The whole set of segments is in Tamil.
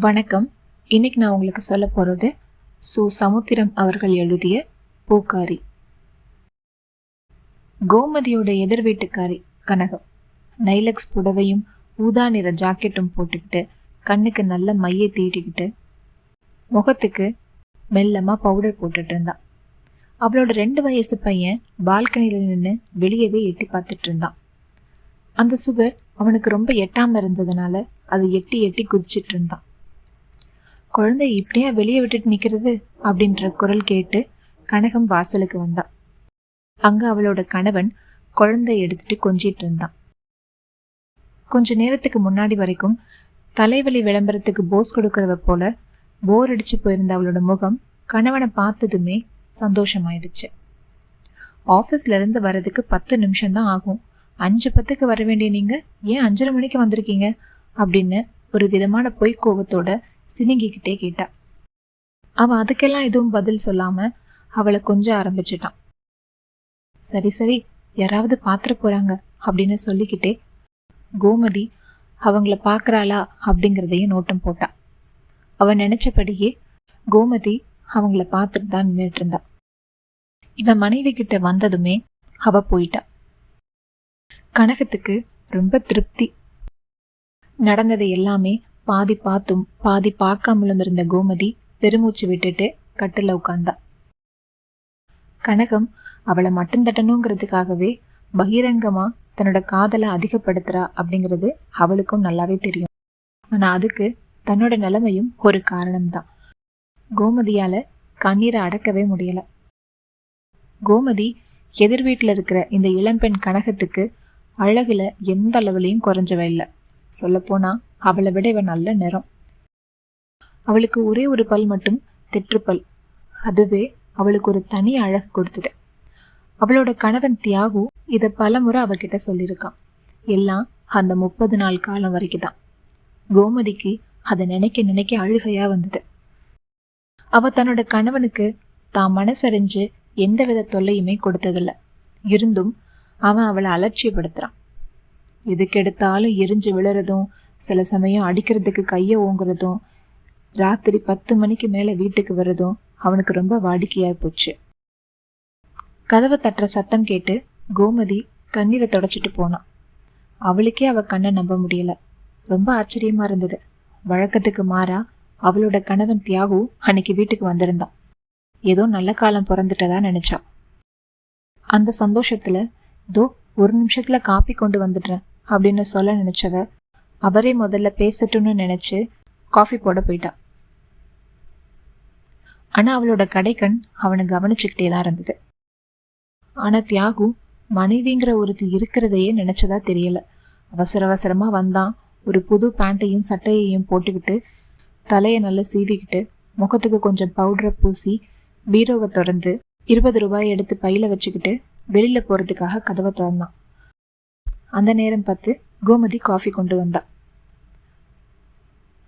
வணக்கம். இன்னைக்கு நான் உங்களுக்கு சொல்ல போகிறது சு. சமுத்திரம் அவர்கள் எழுதிய பூக்காரி. கோமதியோட எதிர் வீட்டுக்காரி கனகம். நைலக்ஸ் புடவையும் ஊதா நிற ஜாக்கெட்டும் போட்டுக்கிட்டு கண்ணுக்கு நல்ல மையை தீட்டிக்கிட்டு முகத்துக்கு மெல்லமாக பவுடர் போட்டுட்டு இருந்தான் அவளோட ரெண்டு வயசு பையன் பால்கனியில் நின்று வெளியவே எட்டி பார்த்துட்டு இருந்தான். அந்த சுவர் அவனுக்கு ரொம்ப எட்டாமல் இருந்ததுனால அது எட்டி எட்டி குதிச்சிட்டு இருந்தான். குழந்தை இப்படியா வெளியே விட்டுட்டு நிற்கிறது அப்படின்ற குரல் கேட்டு கனகம் வாசலுக்கு வந்தான் அங்க அவளோட கணவன் குழந்தை எடுத்துட்டு கொஞ்சிட்டு இருந்தான். கொஞ்ச நேரத்துக்கு முன்னாடி வரைக்கும் தலைவலி விளம்பரத்துக்கு போஸ் கொடுக்கறவ போல போர் அடிச்சு போயிருந்த அவளோட முகம் கணவனை பார்த்ததுமே சந்தோஷமாயிடுச்சு. ஆஃபீஸ்ல இருந்து வர்றதுக்கு பத்து நிமிஷம் தான் ஆகும். அஞ்சு பத்துக்கு வர வேண்டிய நீங்க ஏன் அஞ்சரை மணிக்கு வந்திருக்கீங்க? அப்படின்னு ஒரு விதமான பொய்க்கோவத்தோட சினுங்கிக்கிட்டே கேட்டா. அவன் அதுக்கெல்லாம் எதுவும் பதில் சொல்லாம அவளை கொஞ்சம் ஆரம்பிச்சிட்டான். சரி சரி யாராவது பாத்திர போறாங்க அப்படின்னு சொல்லிக்கிட்டே கோமதி அவங்கள பார்க்குறாளா அப்படிங்கிறதையும் நோட்டம் போட்டா. அவன் நினைச்சபடியே கோமதி அவங்கள பார்த்துட்டு தான் நின்றுட்டு இருந்தா. இவன் மனைவி கிட்ட வந்ததுமே அவ போயிட்டா. கனகத்துக்கு ரொம்ப திருப்தி. நடந்தது எல்லாமே பாதி பார்த்தும் பாதி பார்க்காமலும் இருந்த கோமதி பெருமூச்சு விட்டுட்டு கட்டில் உட்கார்ந்தா கனகம் அவளை மட்டும் தட்டணுங்கிறதுக்காகவே பகிரங்கமா தன்னோட காதலை அதிகப்படுத்துறா அப்படிங்கிறது அவளுக்கும் நல்லாவே தெரியும். ஆனா அதுக்கு தன்னோட நிலைமையும் ஒரு காரணம்தான். கோமதியால கண்ணீரை அடக்கவே முடியல. கோமதி எதிர் வீட்டில் இருக்கிற இந்த இளம்பெண் கனகத்துக்கு அழகுல எந்த அளவுலையும் குறைஞ்சவ இல்லை. சொல்லப்போனால் அவளை விட இவன் நல்ல நிறம். அவளுக்கு ஒரே ஒரு பல் மட்டும் தெற்றுப்பல் அதுவே அவளுக்கு ஒரு தனி அழகு கொடுத்தது. அவளோட கணவன் தியாகு இதை பலமுறை அவகிட்ட சொல்லியிருக்கான். எல்லாம் அந்த முப்பது நாள் காலம் வரைக்கும் தான் கோமதிக்கு அதை நினைக்க நினைக்க அழுகையா வந்தது. அவ தன்னோட கணவனுக்கு தான் மனசறிஞ்சு எந்தவித தொல்லையுமே கொடுத்ததில்ல. இருந்தும் அவன் அவளை அலட்சியப்படுத்துறான். எதுக்கெடுத்தாலும் எரிஞ்சு விழுறதும் சில சமயம் அடிக்கிறதுக்கு கையை ஓங்குறதும் ராத்திரி பத்து மணிக்கு மேலே வீட்டுக்கு வர்றதும் அவனுக்கு ரொம்ப வாடிக்கையாய் போச்சு. கதவை தட்டுற சத்தம் கேட்டு கோமதி கண்ணீரை தொடச்சிட்டு போனான். அவளுக்கே அவள் கண்ணை நம்ப முடியல. ரொம்ப ஆச்சரியமா இருந்தது. வழக்கத்துக்கு மாறா அவளோட கணவன் தியாகு அன்னைக்கு வீட்டுக்கு வந்திருந்தான். ஏதோ நல்ல காலம் பிறந்துட்டதா நினைச்சா. அந்த சந்தோஷத்துல தோ ஒரு நிமிஷத்துல காப்பி கொண்டு வந்துடுறேன் அப்படின்னு சொல்ல நினச்சவ அவரே முதல்ல பேசட்டும்னு நினச்சி காஃபி போட போயிட்டான் ஆனால் அவளோட கடைக்கண் அவனை கவனிச்சுக்கிட்டே தான் இருந்தது. ஆனால் தியாகு மனைவிங்கிற ஒருத்தி இருக்கிறதையே நினச்சதா தெரியல. அவசர அவசரமாக வந்தான் ஒரு புது பேண்ட்டையும் சட்டையையும் போட்டுக்கிட்டு தலையை நல்லா சீவிக்கிட்டு முகத்துக்கு கொஞ்சம் பவுடரை பூசி பீரோவை திறந்து இருபது ரூபாய் எடுத்து பையில வச்சுக்கிட்டு வெளியில் போகிறதுக்காக கதவை திறந்தான். அந்த நேரம் பார்த்து கோமதி காஃபி கொண்டு வந்தா.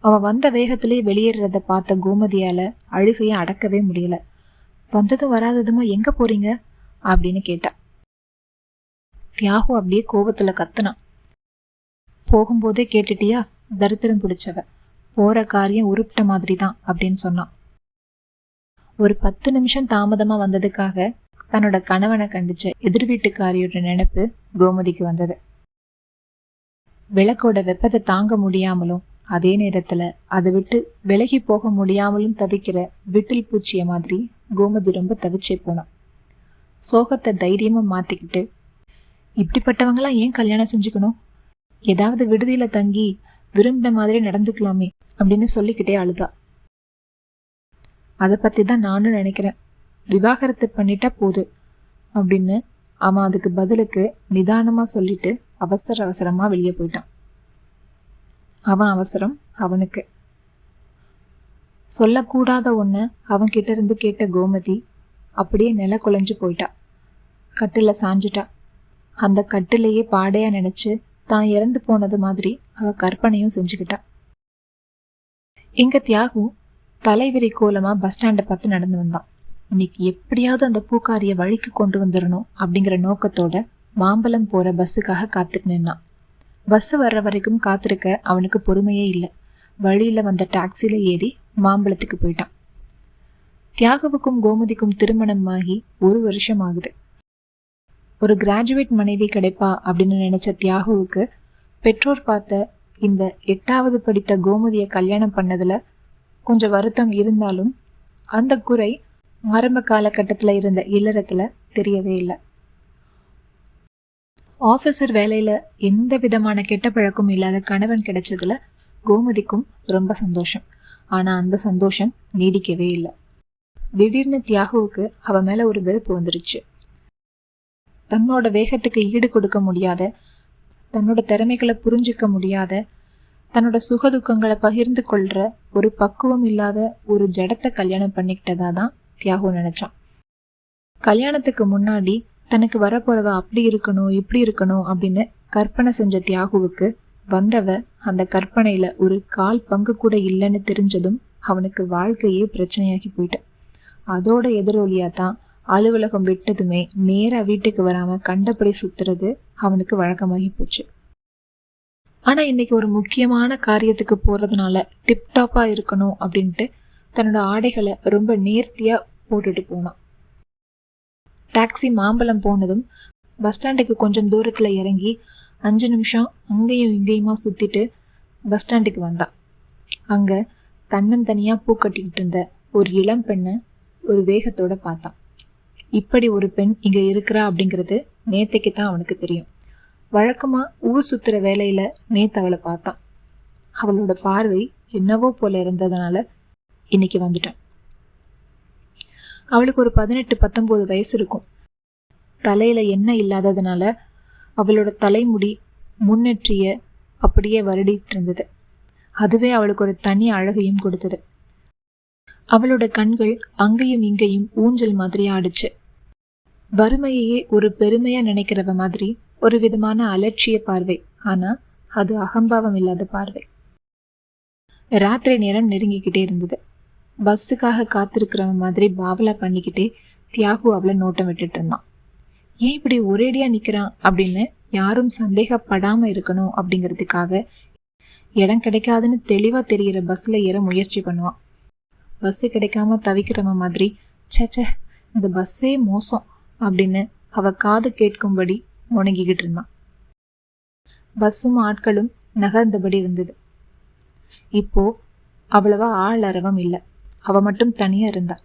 அவள் வந்த வேகத்திலே வெளியேறத பார்த்த கோமதியால அழுகையை அடக்கவே முடியல. வந்ததும் வராததுமா எங்க போறீங்க? அப்படின்னு கேட்டா. தியாகு அப்படியே கோபத்துல கத்துனான் போகும்போதே கேட்டுட்டியா? தரித்திரம் பிடிச்சவ. போற காரியம் உருப்பிட்ட மாதிரி தான் அப்படின்னு சொன்னான் ஒரு பத்து நிமிஷம் தாமதமா வந்ததுக்காக தன்னோட கணவனை கண்டிச்ச எதிர் வீட்டுக்காரியோட நினைப்பு கோமதிக்கு வந்தது. விளக்கோட வெப்பத்தை தாங்க முடியாமலும் அதே நேரத்துல அதை விட்டு விலகி போக முடியாமலும் தவிக்கிற விட்டில் பூச்சிய மாதிரி கோமதி ரொம்ப தவிச்சே போனான் சோகத்தை தைரியமா மாத்திக்கிட்டு இப்படிப்பட்டவங்களாம் ஏன் கல்யாணம் செஞ்சுக்கணும்? ஏதாவது விடுதியில தங்கி விரும்பின மாதிரி நடந்துக்கலாமே அப்படின்னு சொல்லிக்கிட்டே அழுதா. அதை பத்தி தான் நானும் நினைக்கிறேன். விவாகரத்து பண்ணிட்டா போது அப்படின்னு அவன் அதுக்கு பதிலுக்கு நிதானமா சொல்லிட்டு அவசர அவசரமாக வெளியே போயிட்டான். அவன் அவசரம் அவனுக்கு. சொல்லக்கூடாத ஒன்று அவன் கிட்ட இருந்து கேட்ட கோமதி அப்படியே நில குலைஞ்சு போயிட்டா. கட்டில் சாஞ்சிட்டா. அந்த கட்டிலேயே பாடையாக நினச்சி தான் இறந்து போனது மாதிரி அவள் கற்பனையும் செஞ்சுக்கிட்டா. இங்கே தியாகு தலைவிரி கோலமாக பஸ் ஸ்டாண்டை பார்த்து நடந்து வந்தான். இன்னைக்கு எப்படியாவது அந்த பூக்காரியை வழிக்கு கொண்டு வந்துடணும் அப்படிங்கிற நோக்கத்தோட மாம்பழம் போகிற பஸ்ஸுக்காக காத்துட்டு நின்னான். பஸ்ஸு வர்ற வரைக்கும் காத்திருக்க அவனுக்கு பொறுமையே இல்லை. வழியில் வந்த டாக்ஸியில் ஏறி மாம்பழத்துக்கு போயிட்டான். தியாகுவுக்கும் கோமதிக்கும் திருமணம் ஆகி ஒரு வருஷம் ஆகுது. ஒரு கிராஜுவேட் மனைவி கிடைப்பா அப்படின்னு நினச்ச தியாகுவுக்கு பெற்றோர் பார்த்த இந்த எட்டாவது படித்த கோமதியை கல்யாணம் பண்ணதில் கொஞ்சம் வருத்தம் இருந்தாலும் அந்த குறை ஆரம்ப காலகட்டத்தில் இருந்த இல்லறத்தில் தெரியவே இல்லை. ஆஃபீஸர் வேலையில் எந்த விதமான கெட்ட பழக்கமும் இல்லாத கணவன் கிடைச்சதுல கோமதிக்கும் ரொம்ப சந்தோஷம். ஆனால் அந்த சந்தோஷம் நீடிக்கவே இல்லை. திடீர்னு தியாகுவுக்கு அவ மேலே ஒரு வெறுப்பு வந்துருச்சு. தன்னோட வேகத்துக்கு ஈடு கொடுக்க முடியாத தன்னோட திறமைகளை புரிஞ்சிக்க முடியாத தன்னோட சுகதுக்கங்களை பகிர்ந்து கொள்கிற ஒரு பக்குவம் இல்லாத ஒரு ஜடத்தை கல்யாணம் பண்ணிக்கிட்டதா தான் தியாகு நினச்சான். கல்யாணத்துக்கு முன்னாடி தனக்கு வரப்போறவ அப்படி இருக்கணும் இப்படி இருக்கணும் அப்படின்னு கற்பனை செஞ்ச தியாகுவுக்கு வந்தவ அந்த கற்பனையில ஒரு கால் பங்கு கூட இல்லைன்னு தெரிஞ்சதும் அவனுக்கு வாழ்க்கையே பிரச்சனையாகி போயிட்டான் அதோட எதிரொலியா தான் அலுவலகம் விட்டதுமே நேரா வீட்டுக்கு வராம கண்டபடி சுத்துறது அவனுக்கு வழக்கமாகி போச்சு. ஆனா இன்னைக்கு ஒரு முக்கியமான காரியத்துக்கு போறதுனால டிப்டாப்பா இருக்கணும் அப்படின்ட்டு தன்னோட ஆடைகளை ரொம்ப நேர்த்தியா போட்டுட்டு போனான். டாக்ஸி மாம்பழம் போனதும் பஸ் ஸ்டாண்டுக்கு கொஞ்சம் தூரத்தில் இறங்கி அஞ்சு நிமிஷம் அங்கேயும் இங்கேயுமா சுற்றிட்டு பஸ் ஸ்டாண்டுக்கு வந்தான் அங்கே தன்னந்தனியாக பூ கட்டிக்கிட்டு இருந்த ஒரு இளம் பெண்ணை ஒரு வேகத்தோடு பார்த்தான். இப்படி ஒரு பெண் இங்கே இருக்கிறா அப்படிங்கிறது நேத்தைக்கு தான் அவனுக்கு தெரியும். வழக்கமாக ஊர் சுற்றுற வேலையில் நேத்து அவளை பார்த்தான். அவளோட பார்வை என்னவோ போல இருந்ததுனால இன்னைக்கு வந்துட்டான். அவளுக்கு ஒரு பதினெட்டு பத்தொம்போது வயசு இருக்கும். தலையில் எண்ணெய் இல்லாததுனால அவளோட தலைமுடி முன்னேற்றிய அப்படியே வருடிட்டு இருந்தது. அதுவே அவளுக்கு ஒரு தனி அழகையும் கொடுத்தது. அவளோட கண்கள் அங்கேயும் இங்கேயும் ஊஞ்சல் மாதிரி ஆடுச்சு. வறுமையையே ஒரு பெருமையா நினைக்கிறவ மாதிரி ஒரு விதமான அலட்சிய பார்வை. ஆனா அது அகம்பாவம் இல்லாத பார்வை. ராத்திரி நேரம் நெருங்கிக்கிட்டே இருந்தது. பஸ்ஸுக்காக காத்திருக்கிறவன் மாதிரி பாவலா பண்ணிக்கிட்டே தியாகு அவளை நோட்டம் விட்டுட்டு இருந்தான். ஏன் இப்படி ஒரேடியாக நிற்கிறான் அப்படின்னு யாரும் சந்தேகப்படாமல் இருக்கணும் அப்படிங்கிறதுக்காக இடம் கிடைக்காதுன்னு தெளிவாக தெரிகிற பஸ்ஸில் ஏற முயற்சி பண்ணுவான். பஸ்ஸு கிடைக்காம தவிக்கிறவன் மாதிரி சேச்சே இந்த பஸ்ஸே மோசம் அப்படின்னு அவள் காது கேட்கும்படி முணங்கிக்கிட்டு இருந்தான். பஸ்ஸும் ஆட்களும் நகர்ந்தபடி இருந்தது. இப்போ அவ்வளவா ஆள் அரவம் இல்லை. அவ மட்டும் தனியா இருந்தா.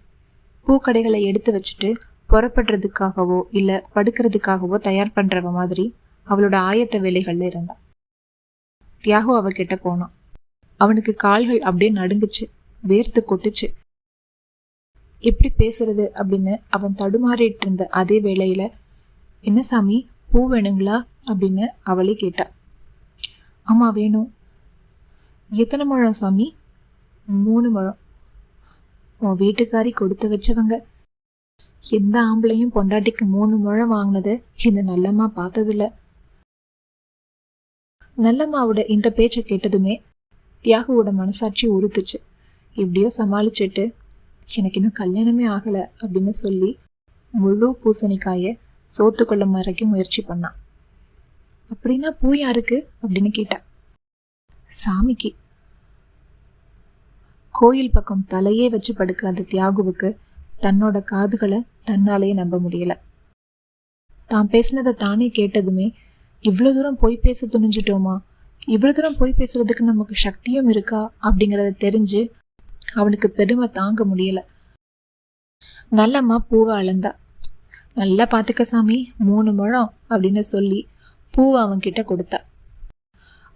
பூக்கடைகளை எடுத்து வச்சுட்டு புறப்படுறதுக்காகவோ இல்ல படுக்கிறதுக்காகவோ தயார் பண்றவ மாதிரி அவளோட ஆயத்த வேலைகள்ல இருந்தா. தியாகு அவகிட்ட போனான் அவனுக்கு கால்கள் அப்படியே நடுங்குச்சு வேர்த்து கொட்டுச்சு. எப்படி பேசுறது? அப்படின்னு அவன் தடுமாறிட்டு இருந்த அதே வேளையில என்ன சாமி பூ வேணுங்களா? அப்படின்னு அவளே கேட்டா. ஆமா வேணும். எத்தனை முழம் சாமி? மூணு முழம். உன் வீட்டுக்காரி கொடுத்து வச்சவங்க. எந்த ஆம்பளையும் பொண்டாட்டிக்கு மூணு முழம் வாங்கினது இந்த நல்லம்மா பார்த்ததில்ல. நல்லம்மாவோட இந்த பேச்சை கேட்டதுமே தியாகுவோட மனசாட்சி உறுத்துச்சு. எப்படியோ சமாளிச்சுட்டு எனக்கு இன்னும் கல்யாணமே ஆகலை அப்படின்னு சொல்லி முழு பூசணிக்காயை சோத்துக்கொள்ள வரைக்கும் முயற்சி பண்ணான் அப்படின்னா பூ யாருக்கு? அப்படின்னு கேட்டா. சாமிக்கு. கோயில் பக்கம் தலையே வச்சு படுக்காத தியாகுவுக்கு தன்னோட காதுகளை தன்னாலேயே நம்ப முடியல. தான் பேசினதை தானே கேட்டதுமே இவ்வளோ தூரம் பொய் பேச துணிஞ்சிட்டோமா? இவ்வளோ தூரம் பொய் பேசுறதுக்கு நமக்கு சக்தியும் இருக்கா? அப்படிங்கிறத தெரிஞ்சு அவனுக்கு பெருமை தாங்க முடியல. நல்லம்மா பூவை அளந்தா. நல்லா பார்த்துக்க சாமி மூணு முழம் அப்படின்னு சொல்லி பூவை அவன்கிட்ட கொடுத்தா.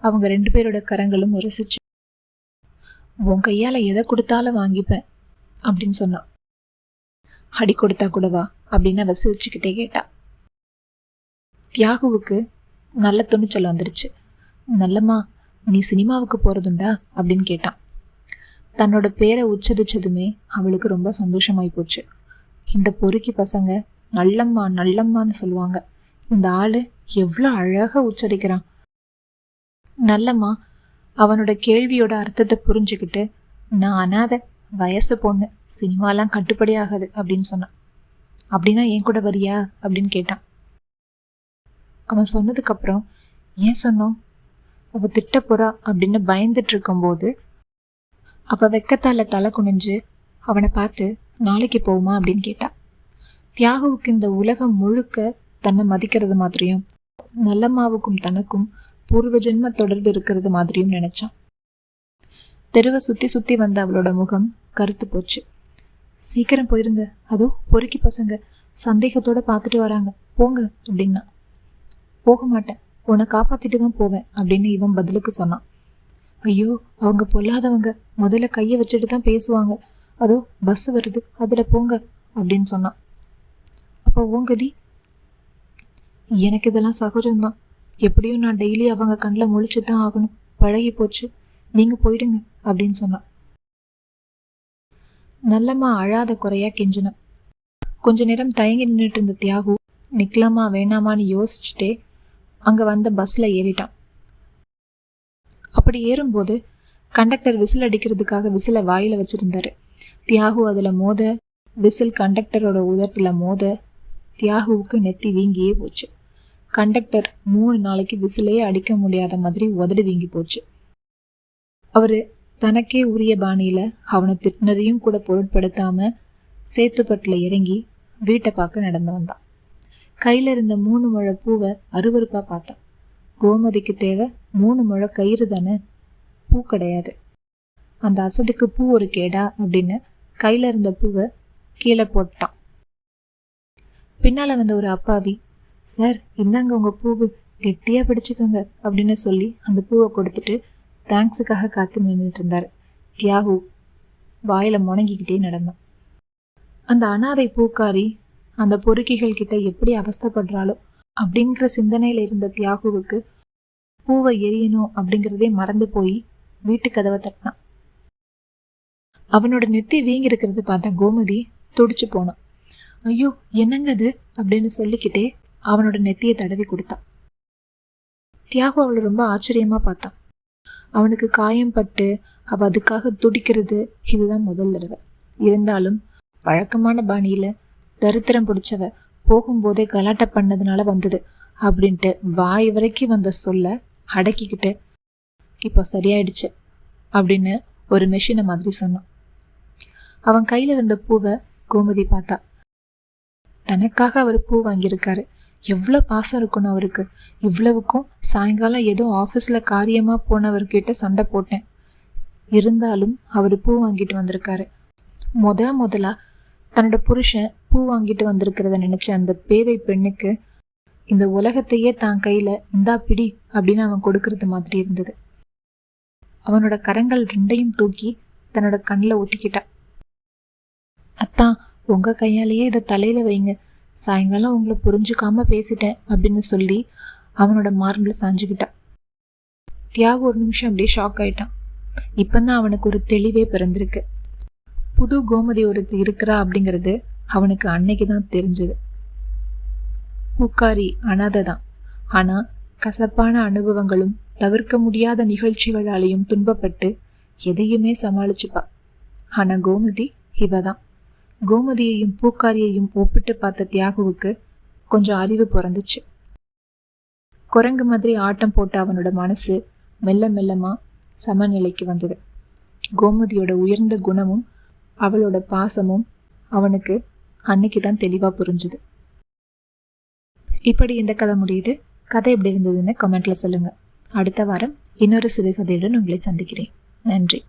அவங்க ரெண்டு பேரோட கரங்களும் உரசிச்சு உன் கையால் எதை கொடுத்தாலும் வாங்கிப்பேன் அப்படின்னு சொன்னான். அடி கொடுத்தா கூடவா? அப்படின்னு அவ சிரிச்சுக்கிட்டே கேட்டா. தியாகுவுக்கு நல்ல துணிச்சல் வந்துருச்சு. நல்லம்மா நீ சினிமாவுக்கு போறதுண்டா? அப்படின்னு கேட்டான். தன்னோட பேரை உச்சரிச்சதுமே அவளுக்கு ரொம்ப சந்தோஷமாய் போச்சு. இந்த பொறுக்கி பசங்க நல்லம்மா நல்லம்மான்னு சொல்லுவாங்க. இந்த ஆளு எவ்வளோ அழகாக உச்சரிக்கிறான். நல்லம்மா அவனோட கேள்வியோட அர்த்தத்தை புரிஞ்சுக்கிட்டு நான் அனாத வயசு பொண்ணு சினிமாலாம் கட்டுப்படி ஆகாது அப்படின்னு சொன்னான். அப்படின்னா என் கூட வரியா? அப்படின்னு கேட்டான். அவன் சொன்னதுக்கப்புறம் ஏன் சொன்னோம்? அவள் திட்ட அப்படின்னு பயந்துட்டு இருக்கும்போது அப்போ வெக்கத்தால தலை குனிஞ்சு அவனை பார்த்து நாளைக்கு போகுமா அப்படின்னு கேட்டா. தியாகுவுக்கு இந்த உலகம் முழுக்க தன்னை மதிக்கிறது மாதிரியும் நல்லம்மாவுக்கும் தனக்கும் பூர்வ ஜென்ம தொடர்பு இருக்கிறது மாதிரியும் நினைச்சான். தெருவை சுத்தி சுத்தி வந்த அவளோட முகம் கருத்து போச்சு. சீக்கிரம் போயிருங்க. அதோ பொறுக்கி பசங்க. சந்தேகத்தோட பார்த்துட்டு வராங்க. போங்க அப்படின்னா. போக மாட்டேன். உன்னை காப்பாத்திட்டு தான் போவேன் அப்படின்னு இவன் பதிலுக்கு சொன்னான். ஐயோ அவங்க பொல்லாதவங்க. முதல்ல கையை வச்சுட்டு தான் பேசுவாங்க. அதோ பஸ் வருது. அதில் போங்க அப்படின்னு சொன்னான். அப்போ ஓங்கதி எனக்கு இதெல்லாம் சகஜம்தான். எப்படியும் நான் டெய்லி அவங்க கண்ணில் முழிச்சு தான் ஆகணும். பழகி போச்சு. நீங்கள் போயிடுங்க அப்படின்னு சொன்னான் நல்லம்மா அழாத குறையா கெஞ்சினேன் கொஞ்ச நேரம் தயங்கி நின்றுட்டு இருந்த தியாகு நிக்கலாமா வேணாமான்னு யோசிச்சுட்டே அங்கே வந்த பஸ்ஸில் ஏறிட்டான். அப்படி ஏறும்போது கண்டக்டர் விசில் அடிக்கிறதுக்காக விசிலை வாயில் வச்சுருந்தாரு. தியாகு அதில் மோத விசில் கண்டக்டரோட உதட்டில் மோத தியாகுவுக்கு நெத்தி வீங்கியே போச்சு. கண்டக்டர் மூணு நாளைக்கு விசிலையே அடிக்க முடியாத மாதிரி உதடு வீங்கி போச்சு. அவர் தனக்கே உரிய பாணியில் அவனை திட்டினதையும் கூட பொருட்படுத்தாம சேத்துப்பட்டில் இறங்கி வீட்டை பார்க்க நடந்து வந்தான். கையில் இருந்த மூணு முழ பூவை அருவறுப்பாக பார்த்தான். கோமதிக்கு தேவை மூணு முழ கயிறு தானே? பூ கிடையாது. அந்த அசடுக்கு பூ ஒரு கேடா அப்படின்னு கையில் இருந்த பூவை கீழே போட்டான். பின்னால் வந்த ஒரு அப்பாவி சார் இந்தாங்க உங்கள் பூவு. கெட்டியாக பிடிச்சிக்கோங்க அப்படின்னு சொல்லி அந்த பூவை கொடுத்துட்டு தேங்க்ஸுக்காக காத்து நின்றுட்டு இருந்தார். தியாகு வாயில் முணங்கிக்கிட்டே நடந்தான். அந்த அனாதை பூக்காரி அந்த பொறுக்கிகள் கிட்ட எப்படி அவஸ்தப்படுறாளோ அப்படிங்கிற சிந்தனையில் இருந்த தியாகுவுக்கு பூவை எரியணும் அப்படிங்கிறதே மறந்து போய் வீட்டு கதவை தட்டினான். அவனோட நெத்தி வீங்கி இருக்கிறது பார்த்த கோமதி துடிச்சு போனான். ஐயோ என்னங்க அது? அப்படின்னு சொல்லிக்கிட்டே அவனோட நெத்தியை தடவி கொடுத்தான். தியாகு அவளை ரொம்ப ஆச்சரியமா பார்த்தான். அவனுக்கு காயம் பட்டு அவள் அதுக்காக துடிக்கிறது இதுதான் முதல் தடவை. இருந்தாலும் வழக்கமான பாணியில் தரித்திரம் பிடிச்சவ போகும்போதே கலாட்டை பண்ணதுனால வந்தது அப்படின்ட்டு வாய் வரைக்கும் வந்த சொல்ல அடக்கிக்கிட்டு இப்போ சரியாயிடுச்சு அப்படின்னு ஒரு மெஷினை மாதிரி சொன்னான். அவன் கையில் இருந்த பூவை கோமதி பார்த்தா. தனக்காக அவர் பூ வாங்கியிருக்காரு. எவ்வளோ பாசம் இருக்கணும் அவருக்கு? இவ்வளவுக்கும் சாயங்காலம் ஏதோ ஆஃபீஸில் காரியமாக போனவர்கிட்ட சண்டை போட்டேன். இருந்தாலும் அவர் பூ வாங்கிட்டு வந்திருக்காரு. முத முதலாக தன்னோட புருஷன் பூ வாங்கிட்டு வந்திருக்கிறத நினச்ச அந்த பேதை பெண்ணுக்கு இந்த உலகத்தையே தான் கையில் இந்தா பிடி அப்படின்னு அவன் கொடுக்கறது மாதிரி இருந்தது. அவனோட கரங்கள் ரெண்டையும் தூக்கி தன்னோட கண்ணில் ஊற்றிக்கிட்டான் அத்தான் உங்கள் கையாலேயே இதை தலையில் வைங்க. சாயங்காலம் உங்களை புரிஞ்சுக்காம பேசிட்டேன் அப்படின்னு சொல்லி அவனோட மார்பில் சாஞ்சுக்கிட்டான் தியாகு ஒரு நிமிஷம் அப்படியே ஷாக் ஆயிட்டான். இப்பந்தான் அவனுக்கு ஒரு தெளிவே பிறந்திருக்கு. புது கோமதி ஒருத்தி இருக்கிறா அப்படிங்கிறது அவனுக்கு அன்னைக்கு தான் தெரிஞ்சது. உக்காரி அனாதை தான். ஆனால் கசப்பான அனுபவங்களும் தவிர்க்க முடியாத நிகழ்ச்சிகளாலையும் துன்பப்பட்டு எதையுமே சமாளிச்சுப்பா. ஆனால் கோமதி இவ தான் கோமதியையும் பூக்காரியையும் ஒப்பிட்டு பார்த்த தியாகுவுக்கு கொஞ்சம் அறிவு பிறந்துச்சு. குரங்கு மாதிரி ஆட்டம் போட்ட அவனோட மனசு மெல்ல மெல்லமா சமநிலைக்கு வந்தது. கோமதியோட உயர்ந்த குணமும் அவளோட பாசமும் அவனுக்கு அன்னைக்கு தான் தெளிவாக புரிஞ்சுது. இப்படி இந்த கதை முடியுது? கதை எப்படி இருந்ததுன்னு கமெண்ட்ல சொல்லுங்கள் அடுத்த வாரம் இன்னொரு சிறுகதையுடன் உங்களை சந்திக்கிறேன். நன்றி.